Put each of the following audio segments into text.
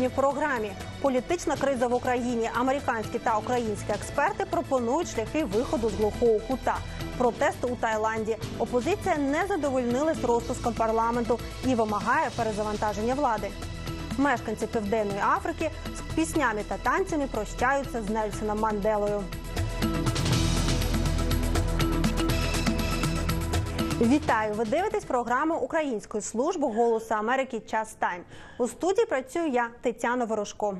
Сьогодні в програмі політична криза в Україні. Американські та українські експерти пропонують шляхи виходу з глухого кута. Протести у Таїланді. Опозиція не задовольнилась розпуском парламенту і вимагає перезавантаження влади. Мешканці Південної Африки з піснями та танцями прощаються з Нельсоном Манделою. Вітаю! Ви дивитесь програму Української служби Голосу Америки Час Тайм. У студії працюю я, Тетяна Ворожко.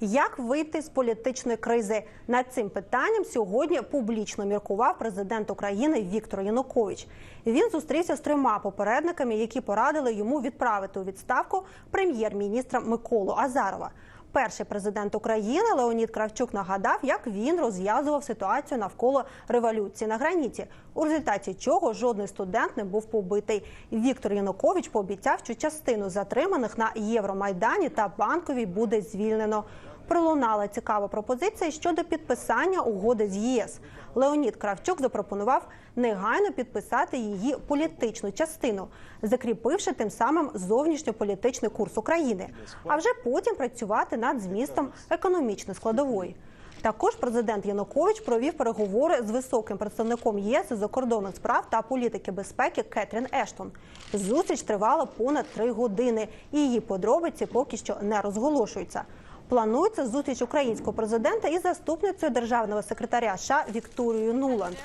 Як вийти з політичної кризи? Над цим питанням сьогодні публічно міркував президент України Віктор Янукович. Він зустрівся з трьома попередниками, які порадили йому відправити у відставку прем'єр-міністра Миколу Азарова. Перший президент України Леонід Кравчук нагадав, як він розв'язував ситуацію навколо революції на граніті, у результаті чого жодний студент не був побитий. Віктор Янукович пообіцяв, що частину затриманих на Євромайдані та банковій буде звільнено. Пролунала цікава пропозиція щодо підписання угоди з ЄС. Леонід Кравчук запропонував негайно підписати її політичну частину, закріпивши тим самим зовнішньополітичний курс України, а вже потім працювати над змістом економічної складової. Також президент Янукович провів переговори з високим представником ЄС закордонних справ та політики безпеки Кетрін Ештон. Зустріч тривала понад три години, і її подробиці поки що не розголошуються. Планується зустріч українського президента із заступницею державного секретаря США Вікторією Нуланд.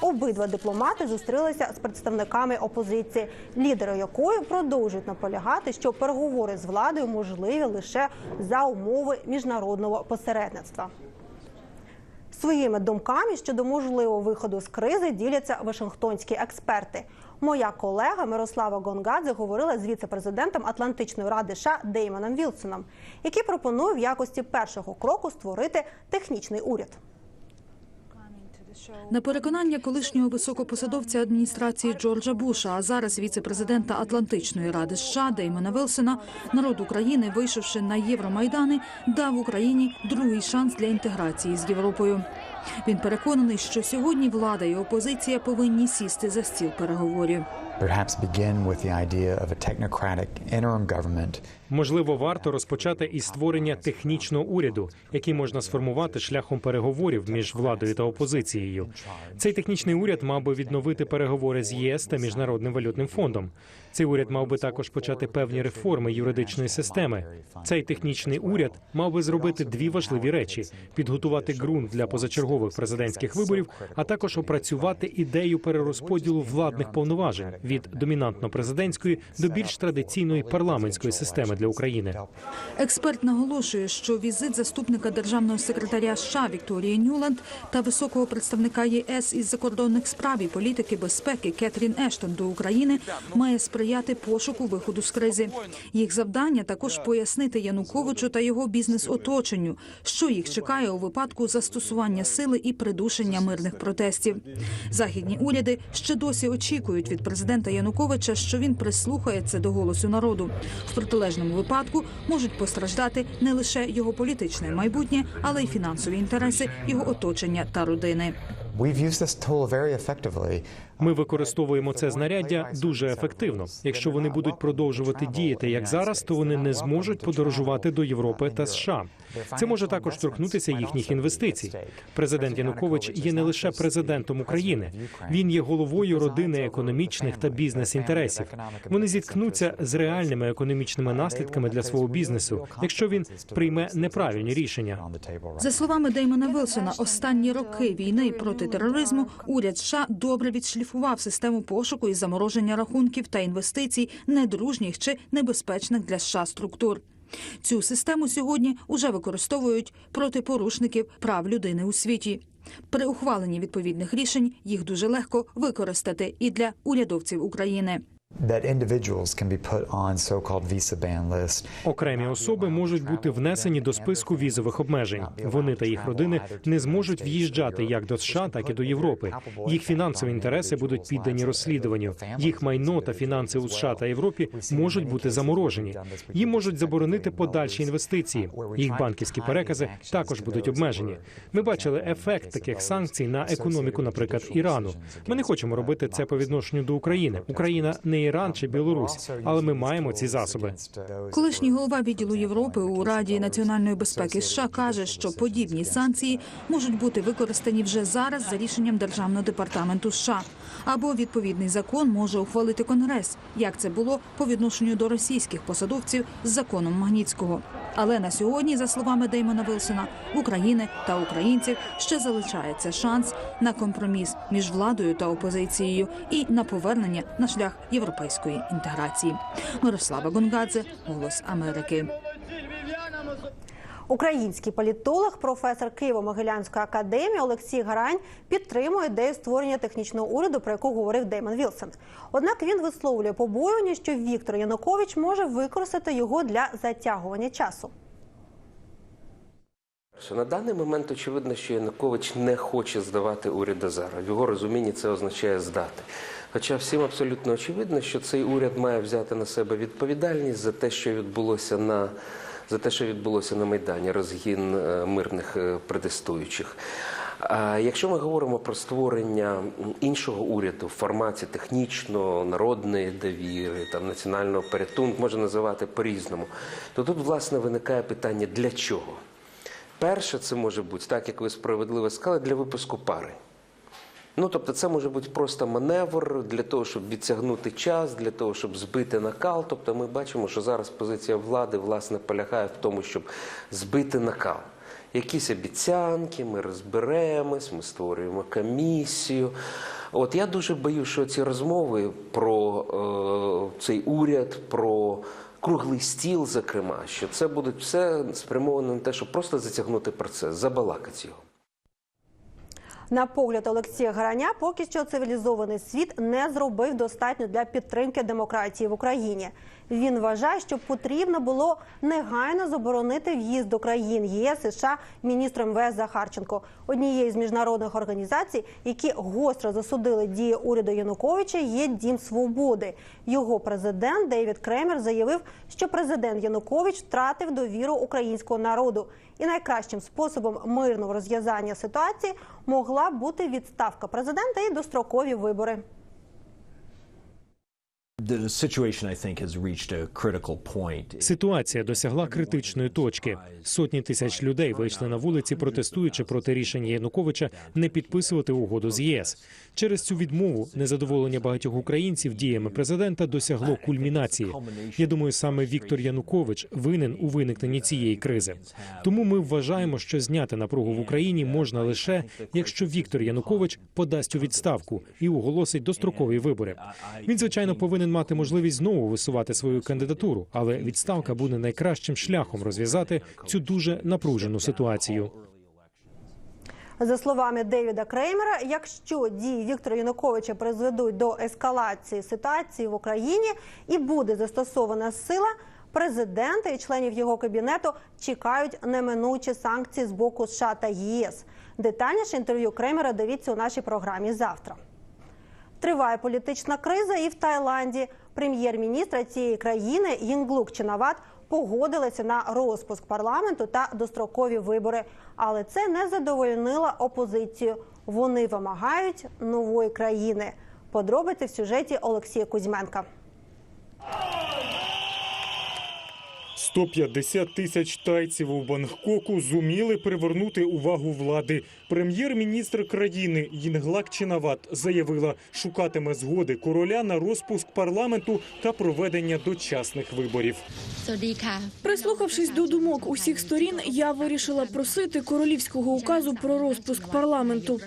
Обидва дипломати зустрілися з представниками опозиції, лідери якої продовжують наполягати, що переговори з владою можливі лише за умови міжнародного посередництва. Своїми думками щодо можливого виходу з кризи діляться вашингтонські експерти. Моя колега Мирослава Гонгадзе говорила з віце-президентом Атлантичної ради США Деймоном Вілсоном, який пропонує в якості першого кроку створити технічний уряд. На переконання колишнього високопосадовця адміністрації Джорджа Буша, а зараз віце-президента Атлантичної ради США Деймона Вилсона, народ України, вийшовши на Євромайдани, дав Україні другий шанс для інтеграції з Європою. Він переконаний, що сьогодні влада і опозиція повинні сісти за стіл переговорів. Можливо, варто розпочати із створення технічного уряду, який можна сформувати шляхом переговорів між владою та опозицією. Цей технічний уряд мав би відновити переговори з ЄС та міжнародним валютним фондом. Цей уряд мав би також почати певні реформи юридичної системи. Цей технічний уряд мав би зробити дві важливі речі: підготувати ґрунт для позачергових президентських виборів, а також опрацювати ідею перерозподілу владних повноважень від домінантно президентської до більш традиційної парламентської системи для України. Експерт наголошує, що візит заступника державного секретаря США Вікторії Нюланд та високого представника ЄС із закордонних справ і політики безпеки Кетрін Ештон до України має сприяти пошуку виходу з кризи. Їх завдання також пояснити Януковичу та його бізнес-оточенню, що їх чекає у випадку застосування сили і придушення мирних протестів. Західні уряди ще досі очікують від президента Януковича, що він прислухається до голосу народу. В протилежному випадку можуть постраждати не лише його політичне майбутнє, але й фінансові інтереси його оточення та родини. We've used this tool very effectively. Ми використовуємо це знаряддя дуже ефективно. Якщо вони будуть продовжувати діяти як зараз, то вони не зможуть подорожувати до Європи та США. Це може також торкнутися їхніх інвестицій. Президент Янукович є не лише президентом України, він є головою родини економічних та бізнес-інтересів. Вони зіткнуться з реальними економічними наслідками для свого бізнесу, якщо він прийме неправильні рішення. За словами Деймона Вилсона, останні роки війни проти тероризму уряд США добре відшліфував систему пошуку і замороження рахунків та інвестицій недружніх чи небезпечних для США структур. Цю систему сьогодні уже використовують проти порушників прав людини у світі. При ухваленні відповідних рішень їх дуже легко використати і для урядовців України. Окремі особи можуть бути внесені до списку візових обмежень. Вони та їх родини не зможуть в'їжджати як до США, так і до Європи. Їх фінансові інтереси будуть піддані розслідуванню. Їх майно та фінанси у США та Європі можуть бути заморожені. Їм можуть заборонити подальші інвестиції. Їх банківські перекази також будуть обмежені. Ми бачили ефект таких санкцій на економіку, наприклад, Ірану. Ми не хочемо робити це по відношенню до України. Україна не Іран чи Білорусь, але ми маємо ці засоби. Колишній голова відділу Європи у Раді національної безпеки США каже, що подібні санкції можуть бути використані вже зараз за рішенням державного департаменту США. Або відповідний закон може ухвалити Конгрес, як це було по відношенню до російських посадовців з законом Магнітського. Але на сьогодні, за словами Деймона Вилсона, України та українців ще залишається шанс на компроміс між владою та опозицією і на повернення на шлях європейської інтеграції. Мирослава Гонгадзе, Голос Америки. Український політолог, професор Києво-Могилянської академії Олексій Гарань підтримує ідею створення технічного уряду, про яку говорив Деймон Вілсон. Однак він висловлює побоювання, що Віктор Янукович може використати його для затягування часу. На даний момент очевидно, що Янукович не хоче здавати уряд Азара. В його розумінні це означає здати. Хоча всім абсолютно очевидно, що цей уряд має взяти на себе відповідальність за те, що відбулося на за те, що відбулося на Майдані, розгін е, мирних е, протестуючих. Якщо ми говоримо про створення іншого уряду в форматі технічно народної довіри, там національного порятунку, можна називати по-різному, то тут власне виникає питання для чого? Перше, це може бути, так як ви справедливо сказали, для випуску пари. Ну, тобто, це може бути просто маневр для того, щоб відтягнути час, для того, щоб збити накал. Тобто, ми бачимо, що зараз позиція влади власне полягає в тому, щоб збити накал. Якісь обіцянки, ми розберемось, ми створюємо комісію. От я дуже боюсь, що ці розмови про е, цей уряд, про круглий стіл, зокрема, що це буде все спрямовано на те, щоб просто затягнути процес, забалакати його. На погляд Олексія Гараня, поки що цивілізований світ не зробив достатньо для підтримки демократії в Україні. Він вважає, що потрібно було негайно заборонити в'їзд до країн ЄС США міністром МВС Захарченко, однією з міжнародних організацій, які гостро засудили дії уряду Януковича, є Дім Свободи. Його президент Дейвід Кремер заявив, що президент Янукович втратив довіру українського народу, і найкращим способом мирного розв'язання ситуації могла бути відставка президента і дострокові вибори. Ситуація досягла критичної точки. Сотні тисяч людей вийшли на вулиці, протестуючи проти рішення Януковича не підписувати угоду з ЄС. Через цю відмову незадоволення багатьох українців діями президента досягло кульмінації. Я думаю, саме Віктор Янукович винен у виникненні цієї кризи. Тому ми вважаємо, що зняти напругу в Україні можна лише якщо Віктор Янукович подасть у відставку і оголосить дострокові вибори. Він звичайно повинен мати можливість знову висувати свою кандидатуру, але відставка буде найкращим шляхом розв'язати цю дуже напружену ситуацію. За словами Девіда Креймера, якщо дії Віктора Януковича призведуть до ескалації ситуації в Україні і буде застосована сила, президента і членів його кабінету чекають неминучі санкції з боку США та ЄС. Детальніше інтерв'ю Креймера дивіться у нашій програмі завтра. Триває політична криза і в Таїланді. Прем'єр-міністра цієї країни Інглук Чинават погодилися на розпуск парламенту та дострокові вибори, але це не задовольнило опозицію. Вони вимагають нової країни. Подробиці в сюжеті Олексія Кузьменка. 150 тисяч тайців у Бангкоку зуміли привернути увагу влади. Прем'єр-міністр країни Їнглак Чинават заявила, шукатиме згоди короля на розпуск парламенту та проведення дочасних виборів. Прислухавшись до думок усіх сторін, я вирішила просити королівського указу про розпуск парламенту.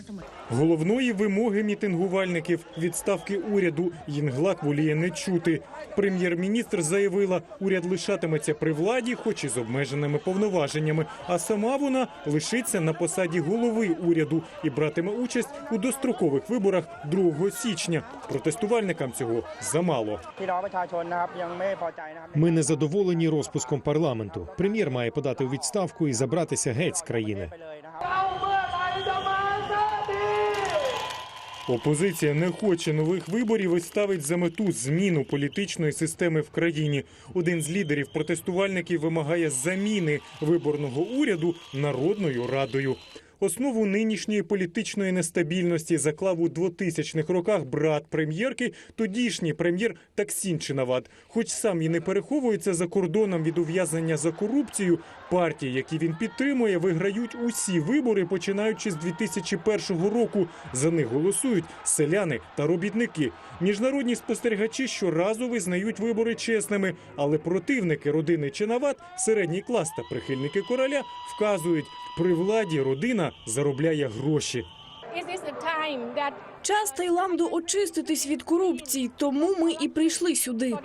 Головної вимоги мітингувальників відставки уряду Їнглак воліє не чути. Прем'єр-міністр заявила, уряд лишатиметься при владі, хоч і з обмеженими повноваженнями. А сама вона лишиться на посаді голови уряду і братиме участь у дострокових виборах 2 січня. Протестувальникам цього замало. Ми не задоволені розпуском парламенту. Прем'єр має подати у відставку і забратися геть з країни. Опозиція не хоче нових виборів і ставить за мету зміну політичної системи в країні. Один з лідерів протестувальників вимагає заміни виборного уряду народною радою. Основу нинішньої політичної нестабільності заклав у 2000-х роках брат прем'єрки, тодішній прем'єр Таксін Чинават. Хоч сам і не переховується за кордоном від ув'язнення за корупцію, партії, які він підтримує, виграють усі вибори, починаючи з 2001 року. За них голосують селяни та робітники. Міжнародні спостерігачі щоразу визнають вибори чесними, але противники родини Чинават, середній клас та прихильники короля вказують, при владі родина заробляє гроші. Час Таїланду очиститись від корупції, тому ми і прийшли сюди.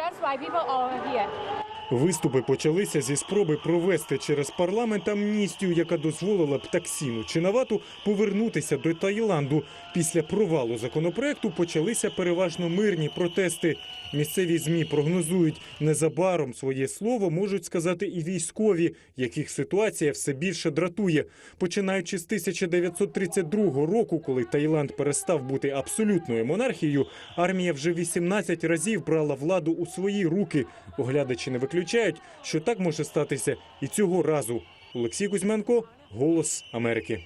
Виступи почалися зі спроби провести через парламент амністію, яка дозволила б таксіну Чинавату повернутися до Таїланду. Після провалу законопроекту почалися переважно мирні протести. Місцеві змі прогнозують, незабаром своє слово можуть сказати і військові, яких ситуація все більше дратує. Починаючи з 1932 року, коли Таїланд перестав бути абсолютною монархією, армія вже 18 разів брала владу у свої руки. Оглядачі не виключають, що так може статися і цього разу. Олексій Кузьменко, Голос Америки.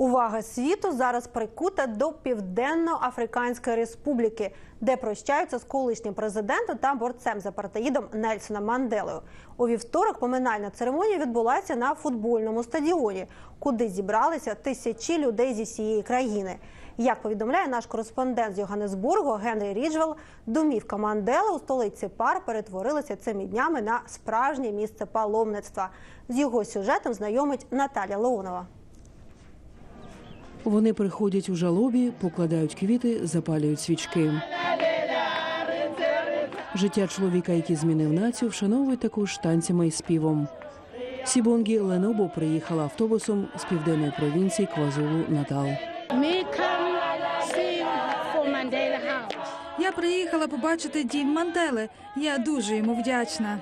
Увага світу зараз прикута до Південно-Африканської Республіки, де прощаються з колишнім президентом та борцем з апартеїдом Нельсоном Манделою. У вівторок поминальна церемонія відбулася на футбольному стадіоні, куди зібралися тисячі людей зі всієї країни. Як повідомляє наш кореспондент з Йоганнесбургу Генрі Ріджвелл, домівка Мандели у столиці пар перетворилася цими днями на справжнє місце паломництва. З його сюжетом знайомить Наталя Леонова. Вони приходять у жалобі, покладають квіти, запалюють свічки. Життя чоловіка, який змінив націю, вшановують також танцями і співом. Сібонгі Ленобо приїхала автобусом з південної провінції Квазулу Натал. Я приїхала побачити дім Мандели. Я дуже йому вдячна.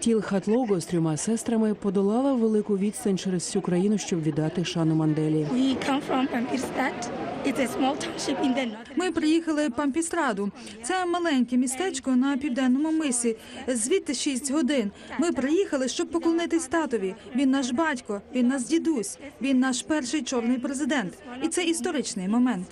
Тіл Хатлого з трьома сестрами подолала велику відстань через всю країну, щоб віддати шану Манделі. Ми приїхали Пампістраду. Це маленьке містечко на південному мисі. Звідти 6 годин. Ми приїхали, щоб поклонитись татові. Він наш батько, він наш дідусь, він наш перший чорний президент. І це історичний момент.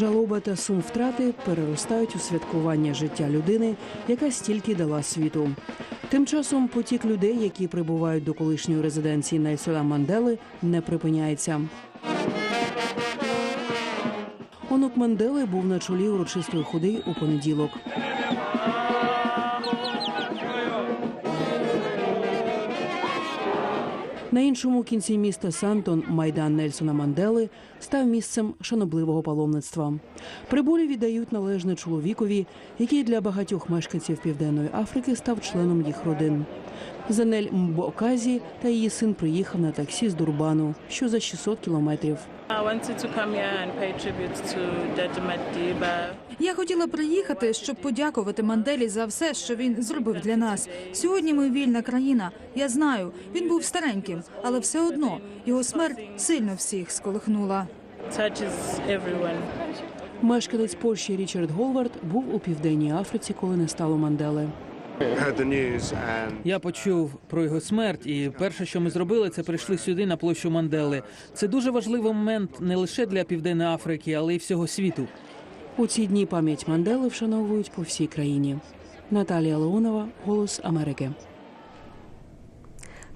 Жалоба та сум втрати переростають у святкування життя людини, яка стільки дала світу. Тим часом потік людей, які прибувають до колишньої резиденції Нельсона Мандели, не припиняється. Онук Мандели був на чолі урочистої ходи у понеділок. На іншому кінці міста Сантон майдан Нельсона Мандели став місцем шанобливого паломництва. Прибулі віддають належне чоловікові, який для багатьох мешканців Південної Африки став членом їх родин. Занель Мбоказі та її син приїхав на таксі з Дурбану, що за 600 кілометрів. Я хотіла приїхати, щоб подякувати Манделі за все, що він зробив для нас. Сьогодні ми вільна країна. Я знаю, він був стареньким, але все одно його смерть сильно всіх сколихнула. Мешканець Польщі Річард Голвард був у південній Африці, коли не стало Мандели. Я почув про його смерть, і перше, що ми зробили, це прийшли сюди на площу Мандели. Це дуже важливий момент не лише для Південної Африки, але й всього світу. У ці дні пам'ять Мандели вшановують по всій країні. Наталія Леонова, Голос Америки.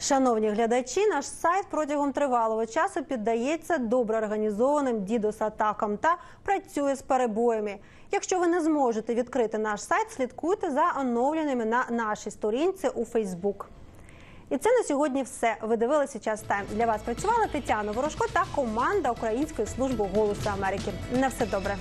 Шановні глядачі, наш сайт протягом тривалого часу піддається добре організованим дідос-атакам та працює з перебоями. Якщо ви не зможете відкрити наш сайт, слідкуйте за оновленими на нашій сторінці у Фейсбук. І це на сьогодні все. Ви дивилися час тайм. Для вас працювала Тетяна Ворожко та команда Української служби голосу Америки. На все добре.